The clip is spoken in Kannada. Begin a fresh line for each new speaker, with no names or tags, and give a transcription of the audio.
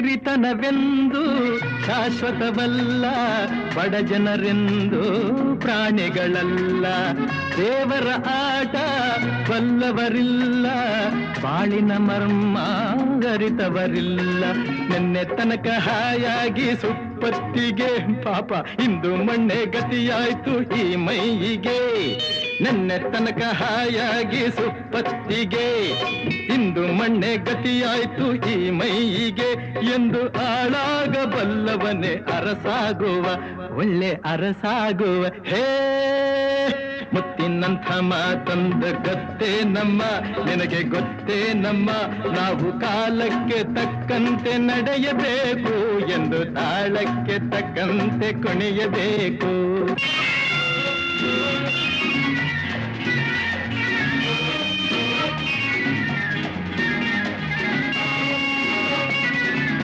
ಸಿರಿತನವೆಂದು ಶಾಶ್ವತವಲ್ಲ, ಬಡ ಜನರೆಂದು, ಪ್ರಾಣಿಗಳಲ್ಲ. ದೇವರ ಆಟ ಬಲ್ಲವರಿಲ್ಲ, ಬಾಳಿನ ಮರ್ಮ ತನಕ ಹಾಯಾಗಿ ಸುಪ್ಪತ್ತಿಗೆ, ಪಾಪ, ಇಂದು ಮಣ್ಣೆ ಗತಿಯಾಯ್ತು ಈ ಮೈಯಿಗೆ. ನಿನ್ನೆ ತನಕ ಹಾಯಾಗಿ ಸುಪ್ಪತ್ತಿಗೆ. ಇಂದು ಮಣ್ಣೆ ಗತಿಯಾಯ್ತು ಈ ಮೈಯಿಗೆ. ಎಂದು ಆಳಾಗಬಲ್ಲವನೇ ಅರಸಾಗುವ, ಒಳ್ಳೆ ಅರಸಾಗುವ. ಹೇ, ಮುತ್ತಿನಂಥ ಮಾತಂದ ಗೊತ್ತೇ ನಮ್ಮ, ನಿನಗೆ ಗೊತ್ತೇ ನಮ್ಮ, ನಾವು ಕಾಲಕ್ಕೆ ತಕ್ಕಂತೆ ನಡೆಯಬೇಕು, ಎಂದು ತಾಳಕ್ಕೆ ತಕ್ಕಂತೆ ಕುಣಿಯಬೇಕು.